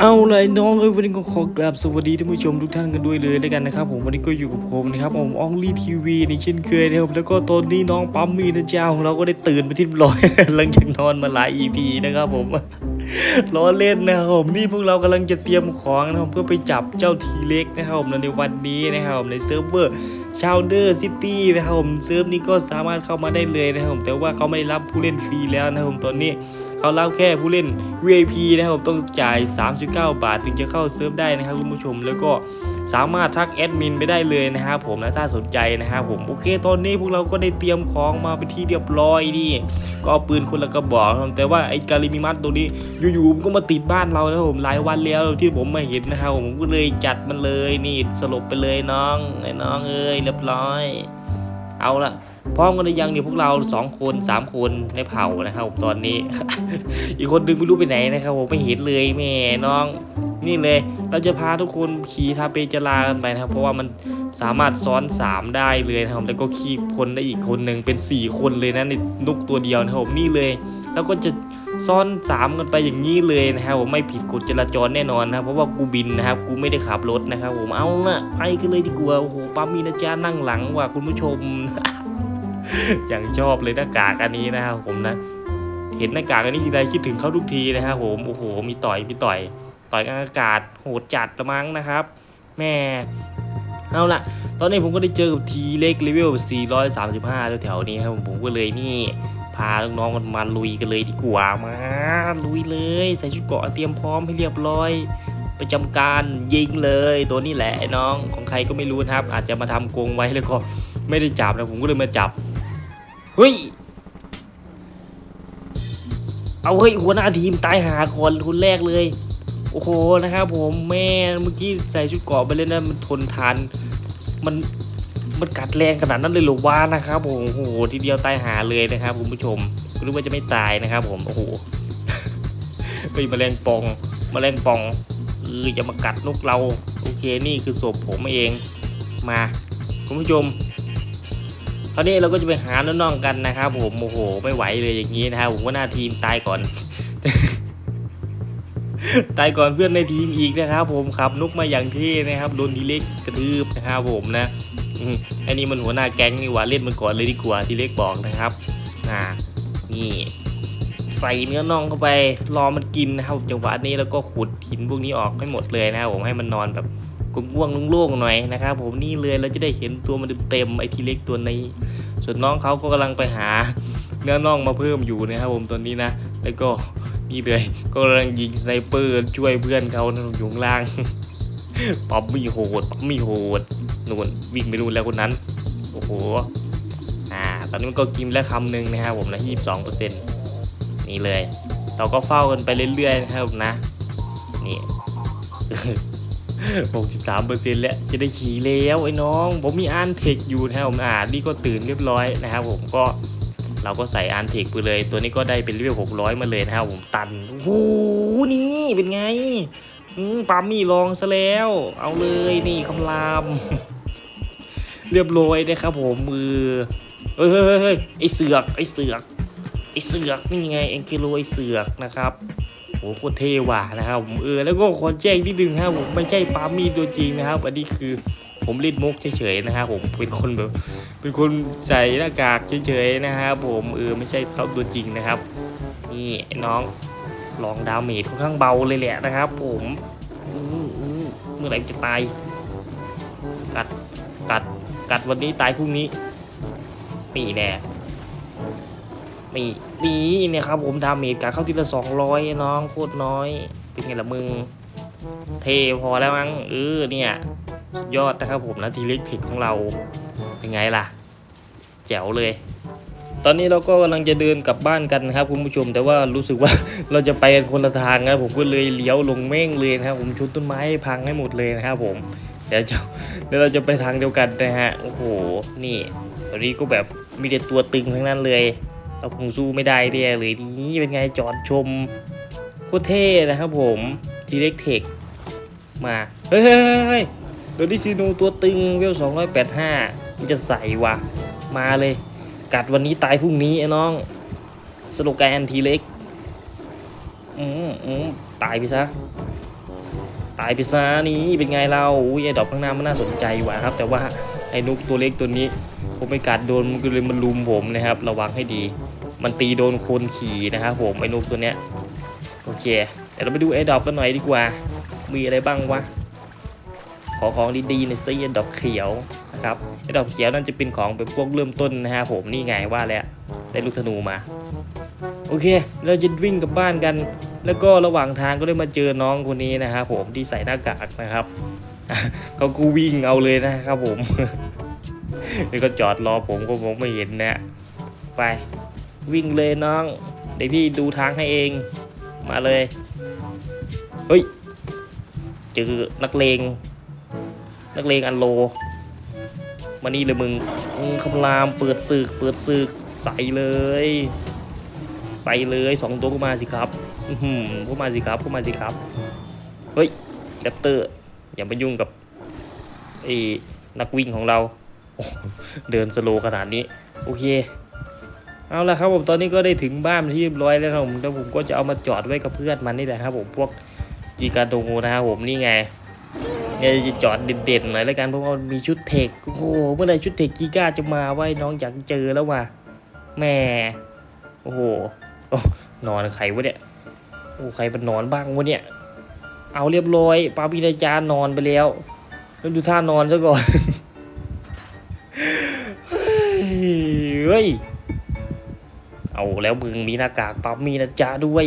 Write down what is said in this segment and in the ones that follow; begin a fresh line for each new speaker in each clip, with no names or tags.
เอาเลยน้องเอ้ยวันนี้ก็ขอกราบสวัสดีท่านผู้ชมทุกท่านกันด้วยเลยแล้วกันนะครับ ผมวันนี้ก็อยู่กับผมนะครับผมอองลี่ทีวีในเช่นเคยนะครับแล้วก็ตอนนี้น้องปั๊มมีนะเจ้าของเราก็ได้ตื่นมาที่ร้อยหลังจากนอนมาหลาย EP นะครับผม ล้อเล่นนะครับผมนี่พวกเรากำลังจะเตรียมของนะครับเพื่อไปจับเจ้าทีเล็กนะครับผมในวันนี้นะครับผมในเซิร์ฟเวอร์ชาวเดอร์ซิตี้นะครับผมเซิร์ฟนี้ก็สามารถเข้ามาได้เลยนะครับผมแต่ว่าเขาไม่ได้รับผู้เล่นฟรีแล้วนะครับผมตอนนี้เขารับแค่ผู้เล่น VIP นะครับผมต้องจ่าย 39 บาทถึงจะเข้าเซิร์ฟได้นะครับคุณผู้ชมแล้วก็ สามารถทักแอดมินไปได้เลยนะครับผมนะถ้าสนใจนะครับผมโอเคตอนนี้พวกเราก็ได้เตรียมของมาเป็นที่เรียบร้อยนี่ก็เอาปืนคนละกระบอกแต่ว่าไอ้การิมิมัตตัวนี้อยู่ๆก็มาติดบ้านเรานะครับผมหลายวันแล้วที่ผมไม่เห็นนะครับผมก็เลยจัดมันเลยนี่สลบไปเลยน้องไอ้น้องเอ้ยเรียบร้อย เอาละพร้อมกันหรือยังเนี่ยพวกเราสองคนสามคนในเผ่านะครับผมตอนนี้ อีกคนดึงไม่รู้ไปไหนนะครับผมไม่เห็นเลยแม่น้อง นี่เลย เราจะพาทุกคนขี่ทาเปจลากันไปนะครับ เพราะว่ามันสามารถซ้อน 3 ได้เลยนะครับแล้วก็ขี่คนได้อีกคนหนึ่งเป็น 4 คนเลยนะในนุกตัวเดียวนะครับผมนี่เลย แล้วก็จะ ซ้อน3กันไปอย่างนี้เลยนะครับผมไม่ผิดกฎจราจรแน่นอนนะครับเพราะว่ากูบินนะครับกูไม่ได้ขับรถนะครับผมเอาละไปกันเลยดีกว่าโอ้โหป้ามีนะจ๊ะนั่งหลังว่ะคุณผู้ชม อย่างชอบเลยหน้ากากอันนี้นะครับผมนะ เห็นหน้ากากอันนี้ทีไรคิดถึงเขาทุกทีนะครับผมโอ้โหมีต่อยมีต่อย ต่อยกลางอากาศโหดจัดละมั้งนะครับ แม่เอาละตอนนี้ผมก็ได้เจอกับทีเล็กเลเวล435แถวๆนี้ครับผมผมก็เลยนี่ พาน้องๆกันมาลุยกันเลยดีกว่ามา ลุยเลย ใส่ชุดเกราะเตรียมพร้อมให้เรียบร้อยประจำการยิงเลยตัวนี้แหละน้องของใครก็ไม่รู้นะครับ อาจจะมาทำโกงไว้แล้วก็ไม่ได้จับนะผมก็เลยมาจับเฮ้ยเอาเฮ้ยหัวหน้าทีมตายหาคนคนแรกเลย โอ้โหนะครับผมแม่เมื่อกี้ใส่ชุดเกราะไปเล่นนะมันทนทาน มัน มันกัดแรงขนาดนั้นเลยหรือวะนะครับผมโอ้โหทีเดียวตายหาเลยนะครับคุณผู้ชมรู้ว่าจะไม่ตายนะครับ ผมโอ้โหเฮ้ยแมลงปองแมลงปองเออจะมากัดนกเราโอเคนี่คือศพผมเองมาคุณผู้ชมคราวนี้เราก็จะไปหาน้องๆกันนะครับ ผมโอ้โหไม่ไหวเลยอย่างนี้นะครับผมว่าหน้าทีมตายก่อนตายก่อนเพื่อนในทีมอีกนะครับ ผมขับนกมาอย่างเท่นะครับโดนทีเล็กกระทืบนะครับผมนะ อันนี้มันหัวหน้าแก๊งนี่หว่าเล่นมันก่อนเลยดีกว่าทีเล็กบอกนะครับอ่านี่ใส่เนื้อน่องเข้าไปรอมันกินนะครับจังหวะนี้แล้วก็ขุดหินพวกนี้ออกให้หมดเลยนะครับผมให้มันนอนแบบง่วงๆโล่งๆหน่อยนะครับผมนี่เลยเราจะได้เห็นตัวมันเต็มๆไอ้ทีเล็กตัวนี้ ส่วนน้องเขาก็กำลังไปหาเนื้อน่องมาเพิ่มอยู่นะครับผมตอนนี้นะ แล้วก็นี่เลยก็กำลังยิงสไนเปอร์ช่วยเพื่อนเขานะอยู่ข้างล่างป๊อปมีโหดป๊อปมีโหด นู่นวิ่งไปนู่นแล้วคนนั้น โอ้โห อ่า ตอนนี้มันก็กินแล้วคำหนึ่งนะครับผมนะยี่สิบสองเปอร์เซ็นต์นี่เลย เราก็เฝ้ากันไปเรื่อยๆนะครับผมนะ นี่หกสิบสามเปอร์เซ็นต์แล้ว จะได้ขี่แล้วไอ้น้อง ผมมีอันเทคอยู่นะครับผมอ่านี่ก็ตื่นเรียบร้อยนะครับผมก็เราก็ใส่อันเทคไปเลย ตัวนี้ก็ได้เป็นเลเวลหกร้อยมาเลยนะครับผมตันโอ้โหนี่เป็นไงปั๊มมี่ลองซะแล้ว เอาเลยนี่คำราม เรียบร้อยนะครับผมมือเฮ้ยเฮ้ยไอเสือกไอเสือกไอเสือกนี่ไงเอ็นกิโลไอเสือกนะครับโหโคตรเท่ว่ะนะครับผมเออแล้วก็ขอแจ้งนิดนึงนะครับผมไม่ใช่ปามีตัวจริงนะครับอันนี้คือผมเล่นมุกเฉยๆนะครับผมเป็นคนแบบเป็นคนใส่หน้ากากเฉยๆนะครับผมเออไม่ใช่เขาตัวจริงนะครับ นี่ไอ้น้องลองดาเมจค่อนข้างเบาเลยแหละนะครับ ผมอืมเมื่อไหร่จะตายกัดกัด กัดวันนี้ตายพรุ่งนี้มีแน่มีนี่เนี่ยครับผมดาเมจกัดเข้าทีละสองร้อยน้องโคตรน้อย เป็นไงล่ะมึง เทพอแล้วมั้งเออเนี่ยยอดนะครับผมนะทีเล็กเทคของเราเป็นไงล่ะ แจ๋วเลย ตอนนี้เราก็กำลังจะเดินกลับบ้านกันนะครับคุณผู้ชม แต่ว่ารู้สึกว่าเราจะไปกันคนละทางนะผมก็เลยเลี้ยวลงเม่งเลยนะครับผมชนต้นไม้พังให้หมดเลยนะครับผม เดี๋ยวจะเดี๋ยวเราจะไปทางเดียวกันนะฮะ โอ้โห นี่ตอนนี้ก็แบบมีแต่ตัวตึงทั้งนั้นเลย เราคงสู้ไม่ได้แน่เลยนี่เป็นไงจอดชมโคตรเท่นะครับผมทีเล็กเทคมา เฮ้ยเดี๋ยวดิซีโนตัวตึงเวลสองร้อยแปดห้ามันจะใส่วะมาเลย กัดวันนี้ตายพรุ่งนี้ไอ้น้อง สโลแกนทีเล็ก อืมอืมตายไปซะ ตายไปซะนี่เป็นไงเราอุ้ยไอ้ดอกข้างหน้ามันน่าสนใจว่ะครับ แต่ว่าไอ้นกตัวเล็กตัวนี้ ผมไปกัดโดนมันก็เลยมันลุมผมนะครับ ระวังให้ดี มันตีโดนคนขี่นะครับผมไอ้นกตัวเนี้ยโอเคเดี๋ยวเราไปดูไอ้ดอกกันหน่อยดีกว่า มีอะไรบ้างวะขอของดีๆในอยซีดอกเขียวนะครับไอ้ดอกเขียวนั่นจะเป็นของเป็นพวกเริ่มต้นนะฮะผมนี่ไงว่าแล้วได้ลูกธนูมา โอเค เราจะวิ่งกลับบ้านกัน แล้วก็ระหว่างทางก็ได้มาเจอน้องคนนี้นะครับผมที่ใส่หน้ากากนะครับเขาก็วิ่งเอาเลยนะครับผมนี่ก็จอดรอผมก็มองไม่เห็นนะไปวิ่งเลยน้อง เดี๋ยวพี่ดูทางให้เองมาเลย เฮ้ยเจอนักเลง นักเลงอันโล มานี่เลยมึงมึงคำรามเปิดศึกเปิดศึกใส่เลย ใส่เลยสองตัวก็มาสิครับอือหืมก็มาสิครับก็มาสิครับ เฮ้ยแรปเตอร์ อย่าไปยุ่งกับไอ้นักวิ่งของเรา เดินสโลขนาดนี้ โอเค เอาละครับผมตอนนี้ก็ได้ถึงบ้านที่เรียบร้อยแล้วครับผมแล้วผมก็จะเอามาจอดไว้กับเพื่อนมันนี่แหละครับผมพวกจีการโดงนะครับผมนี่ไงเนี่ยจะจอดเด่นๆหน่อยแล้วกันเพราะว่ามีชุดเทคโอ้โหเมื่อไรชุดเทคกีก้าจะมาไว้น้องอยากเจอแล้วว่ะแม่โอ้โห นอนใครวะเนี่ยโอ้ใครเป็นนอนบ้างวะเนี่ย เอาเรียบร้อยปาปีนาจารย์นอนไปแล้วแล้วดูท่านอนซะก่อนเฮ้ยเอาแล้วมึงมีหน้ากากปั๊บมีนะจ๊ะด้วย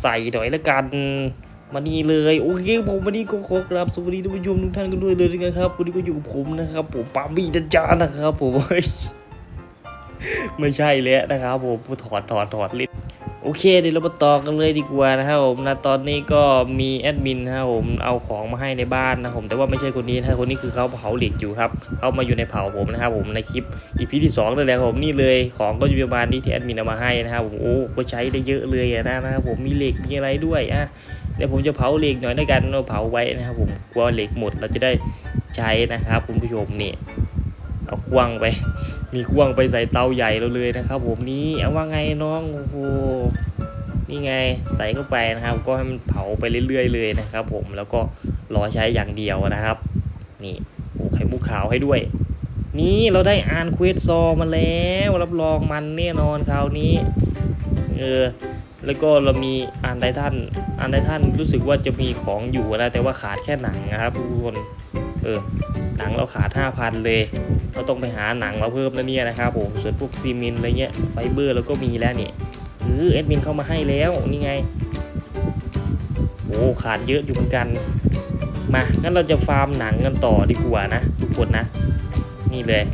ใส่หน่อยละกันมานี่เลยโอเคผมวันนี้ก็ขอกราบสวัสดีท่านผู้ชมทุกท่านกันด้วยเลยนะครับวันนี้ก็อยู่กับผมนะครับ ผมปั๊บมีนะจ๊ะนะครับผมเฮ้ย ไม่ใช่แล้วนะครับผมถอดถอดถอดลิ้นโอเคเดี๋ยวเรามาต่อกันเลยดีกว่านะครับผมนะตอนนี้ก็มีแอดมินนะครับผมเอาของมาให้ในบ้านนะครับผมแต่ว่าไม่ใช่คนนี้นะคนนี้คือเขาเผาเหล็กอยู่ครับเขามาอยู่ในเผาผมนะครับผมในคลิปอีพีที่2นั่นแหละครับผมนี่เลยของก็อยู่ประมาณนี้ที่แอดมินเอามาให้นะครับผมโอ้ก็ใช้ได้เยอะเลยนะนะครับผมมีเหล็กมีอะไรด้วยอะเดี๋ยวผมจะเผาเหล็กหน่อยด้วยกันเราเผาไว้นะครับผมกลัวเหล็กหมดเราจะได้ใช้นะครับคุณผู้ชมนี่ เอาควงไป มีควงไปใส่เตาใหญ่เราเลยนะครับ ผมนี่เอาว่าไงน้องโอ้โหนี่ไงใส่เข้าไปนะครับ ก็ให้มันเผาไปเรื่อยๆเลยนะครับ ผมแล้วก็รอใช้อย่างเดียวนะครับ นี่โอ้ไข่มุกขาวให้ด้วย นี่เราได้อ่านควสซอมาแล้วรับรองมันแน่นอนคราวนี้เออแล้วก็เรามีอ่านไททันอ่านไททันรู้สึกว่าจะมีของอยู่นะแต่ว่าขาดแค่หนังนะครับทุกคนเออ หนังเราขาด5,000 เลย เราต้องไปหาหนังมาเพิ่มแล้วเนี่ยนะครับผมส่วนพวกซีเมนต์อะไรเงี้ยไฟเบอร์เราก็มีแล้วนี่เออแอดมินเข้ามาให้แล้วนี่ไงโอ้ขาดเยอะอยู่เหมือนกัน มางั้นเราจะฟาร์มหนังกันต่อดีกว่านะทุกคนนะ นี่เลย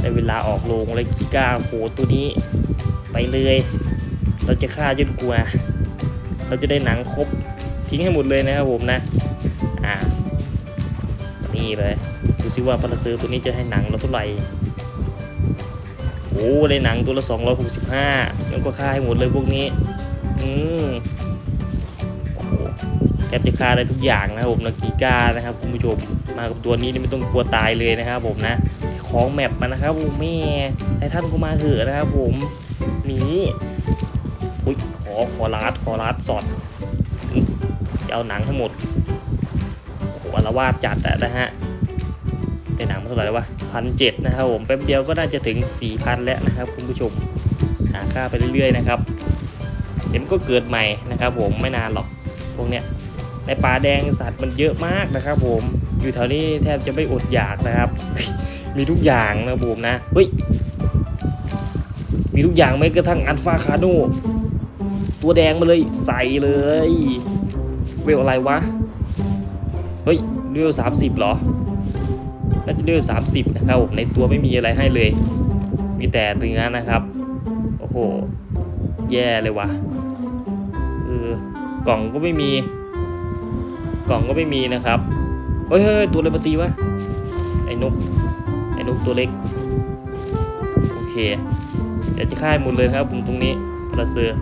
ในเวลาออกโรงเลยกีก้าโหตัวนี้ ไปเลย เราจะฆ่าจนกลัว เราจะได้หนังครบทิ้งให้หมดเลยนะครับผมนะ อ่านี่เลย ซิว่าพลัสเซอร์ตัวนี้จะให้หนังเราเท่าไหร่โอ้ได้หนังตัวละ 265งั้นก็ฆ่าให้หมดเลยพวกนี้ อืมโอ้โหแทบจะฆ่าได้ทุกอย่างนะครับผมนะกีก้านะครับคุณผู้ชมมากับตัวนี้นี่ไม่ต้องกลัวตายเลยนะครับผมนะ ของแมปมานะครับผมแม่ไททันก็มาเถอะนะครับผมนี่อุ้ยขอขอลาดขอลาดสอดจะเอาหนังทั้งหมดโอ้โหอารวาสจัดอะนะฮะ ได้หนังมาเท่าไหร่วะพันเจ็ดนะครับผมแป๊บเดียวก็น่าจะถึงสี่พันแล้วนะครับคุณผู้ชมหาค่าไปเรื่อยๆนะครับเดี๋ยวมันก็เกิดใหม่นะครับ ผมไม่นานหรอกพวกเนี้ยในป่าแดงสัตว์มันเยอะมากนะครับ ผมอยู่แถวนี้แทบจะไม่อดอยากนะครับ มีทุกอย่างนะบผมนะเฮ้ยมีทุกอย่างไม่กระทั่งอันฟาคาโนตัวแดงมาเลยใส่เลยเวลอะไรวะเฮ้ยเวลสามสิบเหรอ น่าจะเวลสามสิบนะครับผมในตัวไม่มีอะไรให้เลย มีแต่เนื้อนะครับ โอ้โห แย่เลยวะเออกล่องก็ไม่มี กล่องก็ไม่มีนะครับเฮ้ยเฮ้ยตัวอะไรมาตีวะไอ้นกไอ้นกตัวเล็ก โอเคเดี๋ยวจะฆ่าให้หมดเลยครับผมตรงนี้พลาเซอร์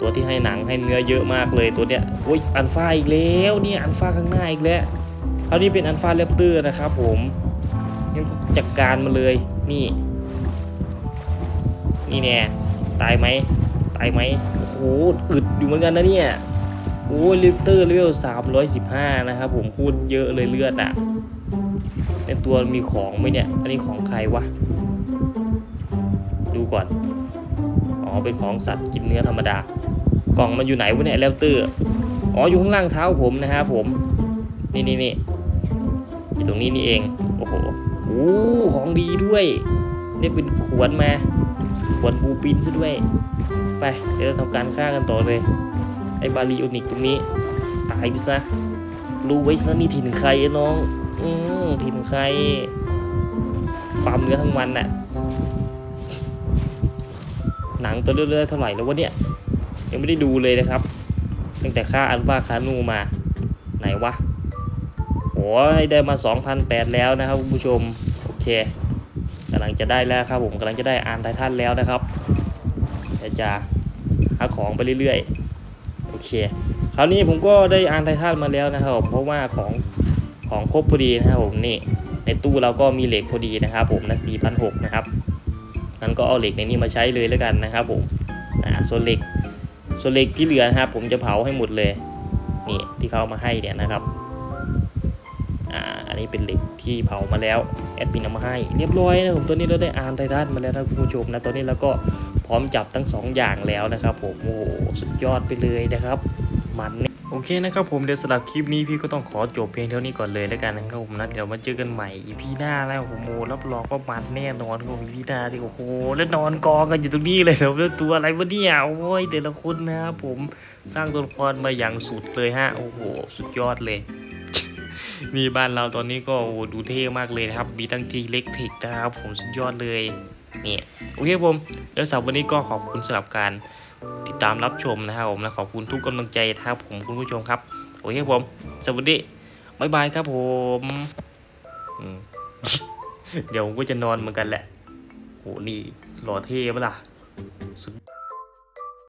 ตัวที่ให้หนังให้เนื้อเยอะมากเลยตัวเนี้ยโอ้ยอันฟ้าอีกแล้วเนี่ยอันฟ้าข้างหน้าอีกแล้ว ราวนี้เป็นอันฟ้าเลปเตอร์นะครับผมงั้นจัดการมาเลยนี่นี่แน่ตายไหมตายไหมโอ้โหอึดอยู่เหมือนกันนะเนี่ยโอ้ลิเตอร์เลเวล315 นะครับผมพูดเยอะเลยเลือดอะในตัวมีของไหมเนี่ย อันนี้ของใครวะ ดูก่อน อ๋อ เป็นของสัตว์กินเนื้อธรรมดา กล่องมันอยู่ไหนวะเนี่ยเลเตอร์ อ๋อ อยู่ข้างล่างเท้าผมนะครับผม นี่นี่นี่ อยู่ตรงนี้นี่เอง โอ้โหโอ้ของดีด้วยนี่เป็นขวดมา ขวดบูปินซะด้วย ไป เดี๋ยวเราทำการฆ่ากันต่อเลย ไอ้บาลีโอนิกตรงนี้ ตายไปซะ รู้ไว้ซะนี่ถิ่นใครไอ้น้อง อืมถิ่นใคร ฟาร์มเนื้อทั้งวันน่ะ หนังตัวเรื่อยๆเท่าไหร่แล้ววะเนี่ย ยังไม่ได้ดูเลยนะครับ ตั้งแต่ค่าอันว่าคานูมา ไหนวะโอ้ย ได้มา 2,008 แล้วนะครับคุณผู้ชมโอเคกำลังจะได้แล้วครับผมกำลังจะได้อ่านไททันแล้วนะครับจะหาของไปเรื่อยๆโอเคคราวนี้ผมก็ได้อ่านไททันมาแล้วนะครับผมเพราะว่าของของครบพอดีนะครับผมนี่ในตู้เราก็มีเหล็กพอดีนะครับผมนะ4,600นะครับงั้นก็เอาเหล็กในนี้มาใช้เลยแล้วกันนะครับผมอ่าส่วนเหล็กส่วนเหล็กที่เหลือนะครับผมจะเผาให้หมดเลยนี่ที่เขามาให้เนี่ยนะครับ นี้เป็นเหล็กที่เผามาแล้วแอดมินเอามาให้เรียบร้อยนะผมตัวนี้เราได้อ่านไททันมาแล้วนะคุณผู้ชมนะตอนนี้เราก็พร้อมจับทั้งสองอย่างแล้วนะครับผมโอ้โหสุดยอดไปเลยนะครับ มันเนี่ยโอเคนะครับผมเดี๋ยวสำหรับคลิปนี้พี่ก็ต้องขอจบเพียงเท่านี้ก่อนเลยแล้วกันนะครับผมนะเดี๋ยวมาเจอกันใหม่อีพีหน้าแล้วโอ้โหรับรองว่ามันแน่นอนครับอีพีหน้าที่โอ้โหแล้วนอนกองกันอยู่ตรงนี้เลยครับแล้วตัวอะไรวะเนี่ยโอ้ยแต่ละคนนะครับผมสร้างตัวละครมาอย่างสุดเลยฮะโอ้โห สุดยอดเลย มีบ้านเราตอนนี้ก็ดูเท่มากเลยนะครับ มีตั้งทีเล็กทิกนะครับ ผมสุดยอดเลยนี่โอเคผมแล้วสำหรับวันนี้ก็ขอบคุณสำหรับการติดตามรับชมนะครับผมและขอบคุณทุกกำลังใจนะครับผมคุณผู้ชมครับโอเคผมสวัสดีบายบายครับผมอืมเดี๋ยวผมก็จะนอนเหมือนกันแหละโหนี่หล่อเท่ปะล่ะสุด